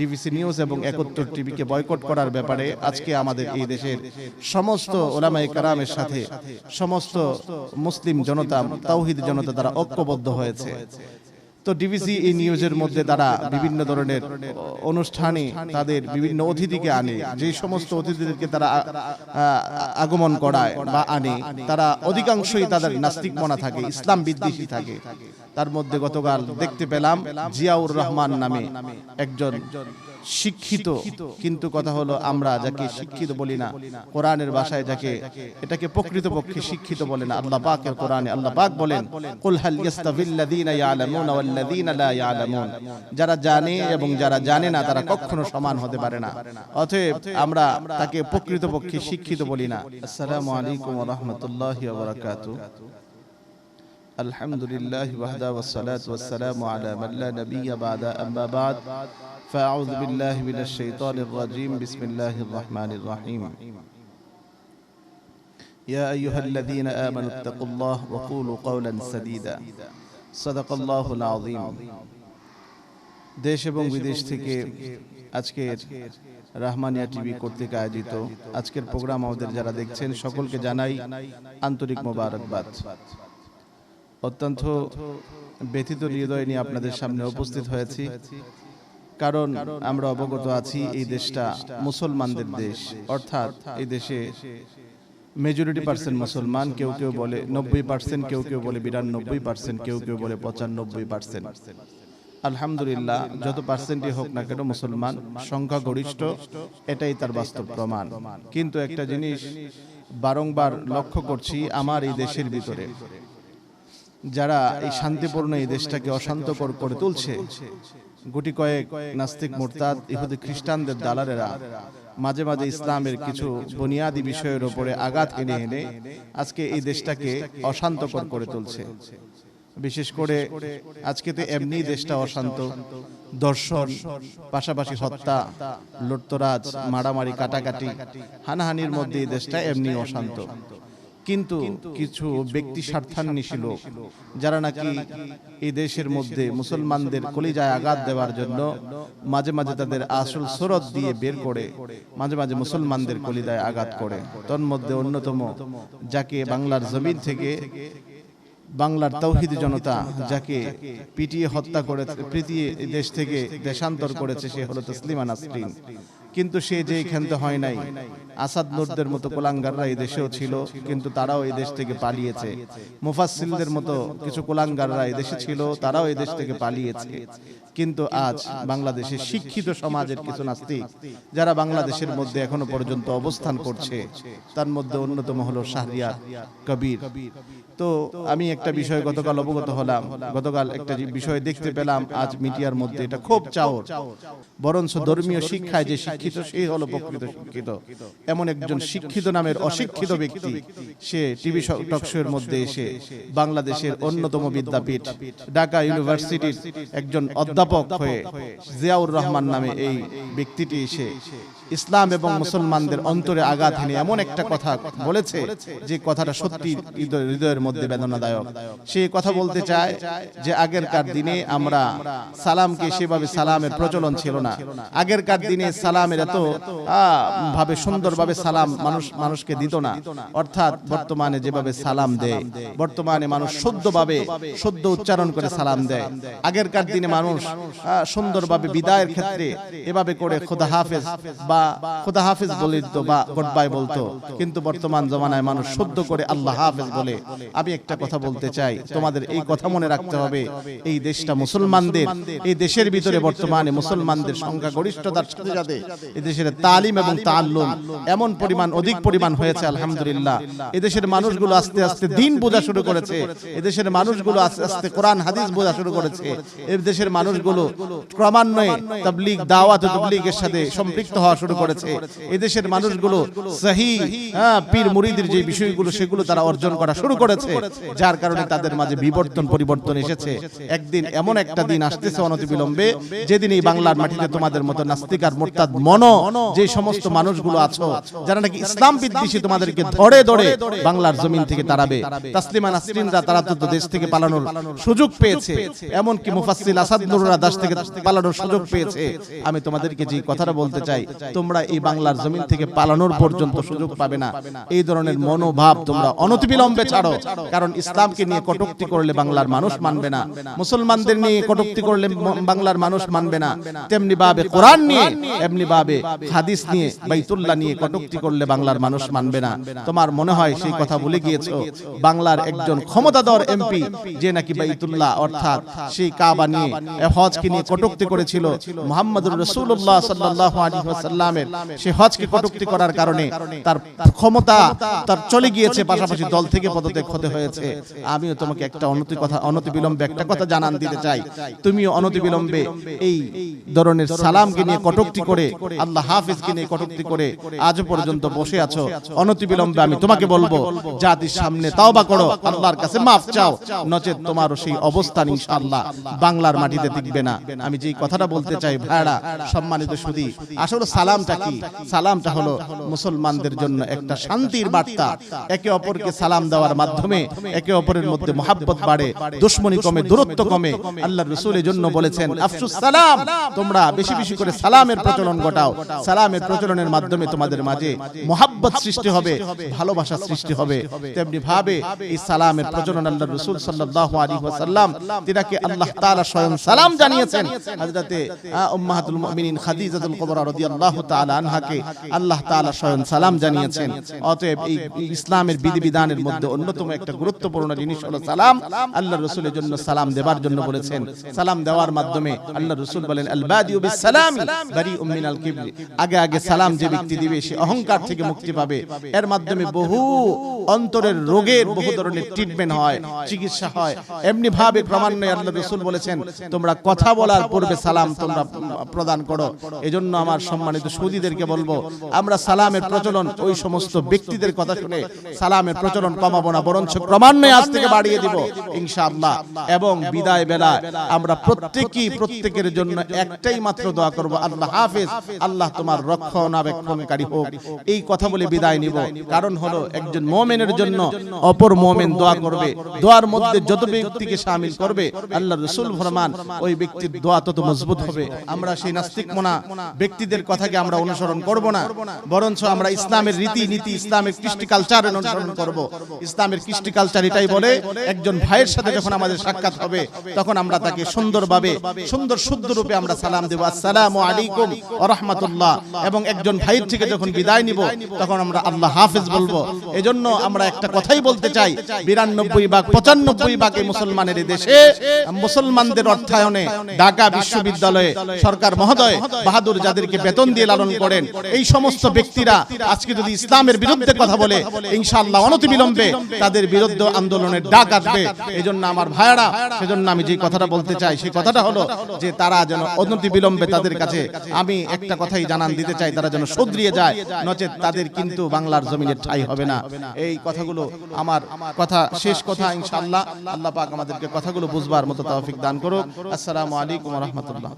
DBC news এবং একত্তর টিভিকে boycott করার ব্যাপারে আজকে আমাদের এই দেশের সমস্ত ওলামাই কারামের সাথে সমস্ত মুসলিম জনতা, তাওহিদ জনতা তারা ঐক্যবদ্ধ হয়েছে। তো ডিবিসি এই নিউজের মধ্যে তারা বিভিন্ন ধরনের অনুষ্ঠানে তাদের বিভিন্ন অতিথিকে আনে যে সমস্ত অতিথিদেরকে তারা আগমন করায় বা আনে। তারা অধিকাংশই তাদের নাস্তিক মনা থাকে ইসলাম বিদ্বেষী থাকে। তার মধ্যে গতকাল দেখতে পেলাম জিয়াউর রহমান নামে একজন শিক্ষিত। কিন্তু কথা হলো আমরা যাকে শিক্ষিত বলি না কোরআনের ভাষায় যাকে এটাকে প্রকৃতপক্ষে শিক্ষিত বলে না। আল্লাহ পাকের কোরআনে আল্লাহ পাক বলেন কুল হাল ইয়াস্তাভিল্লাযীনা ইয়ালামুনা ওয়াল্লাযীনা লা ইয়ালামুন। যারা জানে এবং যারা জানে না তারা কখনো সমান হতে পারে না। অতএব আমরা তাকে প্রকৃতপক্ষে শিক্ষিত বলি না। আসসালামু আলাইকুম ওয়া রাহমাতুল্লাহি ওয়া বারাকাতুহু। الحمد لله وحده والصلاة والسلام على من لا نبي بعد أما بعد فأعوذ بالله من الشيطان الرجيم بسم الله الرحمن الرحيم يا أيها الذين آمنوا اتقوا الله وقولوا قولا سديدا صدق الله العظيم দেশ এবং বিদেশ থেকে আজকের রাহমানিয়া টিভি কর্তৃক আয়োজিত আজকের প্রোগ্রাম আমাদের যারা দেখছেন সকলকে জানাই আন্তরিক মোবারকবাদ অত্যন্ত ব্যথিত হৃদয় নিয়ে আপনাদের সামনে উপস্থিত হয়েছি। কারণ আমরা অবগত আছি এই দেশটা মুসলমানদের দেশ। অর্থাৎ এই দেশে মেজরিটি পার্সেন্ট মুসলমান, কেউ কেউ বলে নব্বই পার্সেন্ট কেউ কেউ বলে বিরানব্বই পার্সেন্ট কেউ কেউ বলে পঁচানব্বই পার্সেন্ট আলহামদুলিল্লাহ, যত পার্সেন্টই হোক না কেন মুসলমান সংখ্যা গরিষ্ঠ এটাই তার বাস্তব প্রমাণ। কিন্তু একটা জিনিস বারংবার লক্ষ্য করছি, আমার এই দেশের ভিতরে। যারা এই শান্তিপূর্ণ এই দেশটাকে অশান্তকর করে তুলছে। গুটি কয়েক নাস্তিক মোরতাদ ইহুদি খ্রিস্টানদের দালালেরা মাঝে মাঝে ইসলামের কিছু বুনিয়াদী বিষয়ের উপরে আঘাত এনে এনে আজকে এই দেশটাকে অশান্তকর করে তুলছে। বিশেষ করে আজকে তো এমনি দেশটা অশান্ত। দর্শন পাশাপাশি হত্যা লুটতরাজ মারামারি কাটাকাটি হানাহানির মধ্যে এই দেশটা এমনি অশান্ত। কিন্তু কিছু ব্যক্তি স্বার্থান্বেষী লোক যারা নাকি এই দেশের মধ্যে মুসলমানদের কলিজায় আঘাত দেওয়ার জন্য মাঝে মাঝে তাদের আসল সরত দিয়ে বের করে মাঝে মাঝে মুসলমানদের কলিজায় আঘাত করে। তন্মধ্যে অন্যতম যাকে বাংলার জমিন থেকে বাংলার তৌহিদ জনতা যাকে পিটিয়ে হত্যা করে পিটিয়ে দেশ থেকে দেশান্তর করেছে সে হলো তসলিমা নাসরিন। কিন্তু সে যে ক্ষান্ত হয় নাই আসাদ নূরদের মতো কোলাঙ্গাররা এই দেশেও ছিল কিন্তু তারাও এই দেশ থেকে পালিয়েছে। মুফাসসিলদের মতো কিছু কোলাঙ্গাররা এই দেশে ছিল তারাও এই দেশ থেকে পালিয়েছে। কিন্তু আজ বাংলাদেশের শিক্ষিত সমাজের কিছু নাস্তিক যারা বাংলাদেশের মধ্যে এখনও পর্যন্ত অবস্থান করছে তার মধ্যে অন্যতম হলো শাহরিয়ার কবির তো আমি একটা বিষয় গতকাল অবগত হলাম। গতকাল একটা বিষয় দেখতে পেলাম আজ মিডিয়ার মধ্যে। এটা খুব চাওর। বরঞ্চ ধর্মীয় শিক্ষায় যে শিক্ষিত সেই হলো প্রকৃত শিক্ষিত। এমন একজন শিক্ষিত নামের অশিক্ষিত ব্যক্তি। সে টিভি টকশোর মধ্যে এসে বাংলাদেশের অন্যতম বিদ্যাপীঠ ঢাকা ইউনিভার্সিটির একজন অধ্যাপক হয়ে জিয়াউর রহমান নামে এই ব্যক্তিটি এসে ইসলাম এবং মুসলমানদের অন্তরে আঘাত এনে এমন একটা কথা বলেছে যে কথাটা সত্যি হৃদয়- হৃদয়ের মধ্যে বেদনাদায়ক। সে কথা বলতে চায় যে আগেরকার দিনে আমরা সালামকে সেভাবে সালামের প্রচলন ছিল না। আগেরকার দিনে সালামের এত ভাবে সুন্দরভাবে সালাম মানুষ মানুষকে দিত না। অর্থাৎ বর্তমানে যেভাবে সালাম দেয় বর্তমানে মানুষ শুদ্ধভাবে শুদ্ধ উচ্চারণ করে সালাম দেয়। আগেরকার দিনে মানুষ সুন্দরভাবে বিদায়ের ক্ষেত্রে এভাবে করে খোদা হাফেজ বা খোদা হাফেজ বলিত বা গুড বাই বলতো। কিন্তু বর্তমান জমানায় মানুষ শুদ্ধ করে আল্লাহ হাফেজ বলে আমি একটা কথা বলতে চাই। তোমাদের এই কথা মনে রাখতে হবে। এই দেশটা মুসলমানদের এই দেশের ভিতরে বর্তমানে মুসলমানদের সংখ্যা গরিষ্ঠতার সাথে সাথে এই দেশের তালিম এবং তাল্লুম এমন পরিমাণ অধিক পরিমাণ হয়েছে আলহামদুলিল্লাহ। এই দেশের মানুষগুলো আস্তে আস্তে দিন বোঝা শুরু করেছে। এই দেশের মানুষগুলো আস্তে আস্তে কোরআন হাদিস বোঝা শুরু করেছে। এই দেশের মানুষগুলো ক্রমান্বয়ে তাবলিগ দাওয়াত তাবলিগের সাথে সম্পৃক্ত হওয়া শুরু করেছে। এদেশের মানুষগুলো সহি পীর মুরিদের যে বিষয়গুলো সেগুলো তারা অর্জন করা শুরু করেছে যার কারণে তাদের মাঝে বিবর্তন, পরিবর্তন এসেছে। একদিন এমন একটা দিন আসতেছে অনতিবিলম্বে যেদিন এই বাংলার মাটিতে তোমাদের মতো নাস্তিক আর মোরতাদ মন যে সমস্ত মানুষগুলো আছো, যারা নাকি ইসলাম বিদ্বেষী তোমাদেরকে ধরে ধরে বাংলার জমিন থেকে তাড়াবে। তাসলিমা নাসরিনরা তারা তো দেশ থেকে পালানোর সুযোগ পেয়েছে, এমনকি মুফাসসিল আসাদ নুররা দাস থেকে পালানোর সুযোগ পেয়েছে। আমি তোমাদেরকে যে কথাটা বলতে চাই, তোমরা এই বাংলার জমিন থেকে পালানোর পর্যন্ত সুযোগ পাবে না। এই ধরনের মনোভাব তোমরা অনতিবিলম্বে ছাড়ো। কারণ ইসলামকে নিয়ে কটূক্তি করলে বাংলার মানুষ মানবে না। মুসলমানদের নিয়ে কটূক্তি করলে বাংলার মানুষ মানবে না। তেমনি ভাবে কোরআন নিয়ে এমনি ভাবে হাদিস নিয়ে, বাইতুল্লাহ নিয়ে কটূক্তি করলে বাংলার মানুষ মানবে না। তোমার মনে হয় সেই কথা ভুলে গিয়েছো? বাংলার একজন ক্ষমতাধর এমপি যে নাকি বাইতুল্লাহ, অর্থাৎ সেই কাবা নিয়ে হজকে নিয়ে কটূক্তি করেছিল মুহাম্মদুর রাসূলুল্লাহ সাল্লাল্লাহু আলাইহি ওয়াসাল্লামের সেই হজকে কটূক্তি করার কারণে তার ক্ষমতা তার চলে গিয়েছে পাশাপাশি দল থেকে পদত্যাগ হতে হয়েছে। আমিও তোমাকে একটা অনতি কথা অনতি বিলম্বে একটা কথা জানান দিতে চাই। তুমিও অনতি বিলম্বে এই ধরনের সালামকে নিয়ে কটূক্তি করে আল্লাহ হাফিজকে নিয়ে কটূক্তি করে আজ পর্যন্ত বসে আছো। অনতি বিলম্বে আমি তোমাকে বলব জাতির সামনে তাওবা করো আল্লাহর কাছে মাফ চাও নচেত তোমারও সেই অবস্থান ইনশাআল্লাহ বাংলার মাটিতে টিকবে না। আমি যেই কথাটা বলতে চাই ভাইরা সম্মানিত সুদী আসলে সালামটা কি? সালামটা হলো মুসলমানদের জন্য একটা শান্তির বার্তা একে অপরকে সালাম দেওয়ার মাধ্যমে একে অপরের মধ্যে মহাব্বত বাড়ে, দুশ্মনী কমে, দূরত্ব কমে। আল্লাহ রসুল জন্য বলেছেন, আফসুস সালাম, তোমরা বেশি বেশি করে সালামের প্রচলন ঘটাও। সালামের প্রচলনের মাধ্যমে তোমাদের মাঝে মহাব্বত সৃষ্টি হবে, ভালোবাসা সৃষ্টি হবে। তেমনি ভাবে এই সালামের প্রচলন আল্লাহ রসুল সাল্লাল্লাহু আলাইহি ওয়াসাল্লাম, তিনাকে আল্লাহ তাআলা স্বয়ং সালাম জানিয়েছেন। হযরতে উম্মাহাতুল মুমিনিন খাদিজাতুল কুবরা রাদিয়াল্লাহু তাআলা আনহাকে আল্লাহ তাআলা স্বয়ং সালাম জানিয়েছেন। অতএব এই ইসলামের বিধিবিধানের মধ্যে অন্যতম একটা গুরুত্বপূর্ণ জিনিস হলো সালাম। আল্লাহ রসুলের জন্য সালাম দেবার জন্য বলেছেন। সালাম দেওয়ার মাধ্যমে আল্লাহ রসুল বলেন আগে আগে সালাম যে ব্যক্তি দিবে, সে অহংকার থেকে মুক্তি পাবে। এর মাধ্যমে বহু অন্তরের রোগের বহু ধরনের ট্রিটমেন্ট হয়, চিকিৎসা হয়। এমনি ভাবে ক্রমান্বয়ে আল্লাহ রসুল বলেছেন, তোমরা কথা বলার পূর্বে সালাম তোমরা প্রদান করো। এজন্য আমার সম্মানিত সুদীদেরকে বলব, আমরা সালামের প্রচলন ওই সমস্ত ব্যক্তিদের কথা শুনে সালামের প্রচলন কমাবো না, বরঞ্চ ক্রমান্বয়ে আজ থেকে বাড়িয়ে দিব ইনশাআল্লাহ। এবং বিদায় বেলায় আমরা প্রত্যেকই প্রত্যেকের জন্য একটাই মাত্র দোয়া করব। আল্লাহ হাফেজ আল্লাহ তোমার রক্ষণাবেক্ষণকারী হোক। এই কথা বলে বিদায় নিব। কারণ হলো একজন মোমেনের জন্য অপর মোমেন দোয়া করবে। দোয়ার মধ্যে যত ব্যক্তিকে শামিল করবে আল্লাহ রসুল ফরমান ওই ব্যক্তির দোয়া তত মজবুত হবে। আমরা সেই নাস্তিক মোনা ব্যক্তিদের কথাকে আমরা অনুসরণ করব না বরঞ্চ আমরা ইসলামের রীতি নীতি ইসলামের কৃষ্টি কালচার অনুসরণ করব ইসলামের কৃষ্টি কালচার এটাই বলে একজন ভাইয়ের সাথে যখন আমাদের সাক্ষাৎ হবে তখন আমরা তাকে সুন্দরভাবে সুন্দর শুদ্ধ রূপে আমরা সালাম দেব আসসালামু আলাইকুম রাহমাতুল্লাহ। এবং একজন ভাইয়ের থেকে যখন বিদায় নিব তখন আমরা আল্লাহ হাফেজ বলব। এজন্য আমরা একটা কথাই বলতে চাই বিরানব্বই ভাগ পঁচানব্বই ভাগ এই মুসলমানের দেশে মুসলমানদের অর্থায়নে ঢাকা বিশ্ববিদ্যালয়ে সরকার মহোদয় বাহাদুর যাদেরকে বেতন দিয়ে লালন করেন এই সমস্ত ব্যক্তিরা আজকে যদি ইসলামের বিরুদ্ধে কথা বলে ইনশাআল্লাহ অনতিবিলম্বে তাদের বিরুদ্ধে আন্দোলনের ডাক আসবে এই আমার ভাইয়ারা, সেজন্য আমি যে কথাটা বলতে চাই, সেই কথাটা হলো যে তারা যেন অনতি বিলম্বে তাদের কাছে আমি একটা কথাই জানান দিতে চাই, তারা যেন শুধরিয়ে যায়, নচেত তাদের কিন্তু বাংলার জমিনের ঠাই হবে না। এই কথাগুলো আমার কথা শেষ কথা, ইনশাআল্লাহ। আল্লাহ পাক আমাদেরকে কথাগুলো বুঝবার মতো তৌফিক দান করুক। আসসালামু আলাইকুম ওয়া রাহমাতুল্লাহ।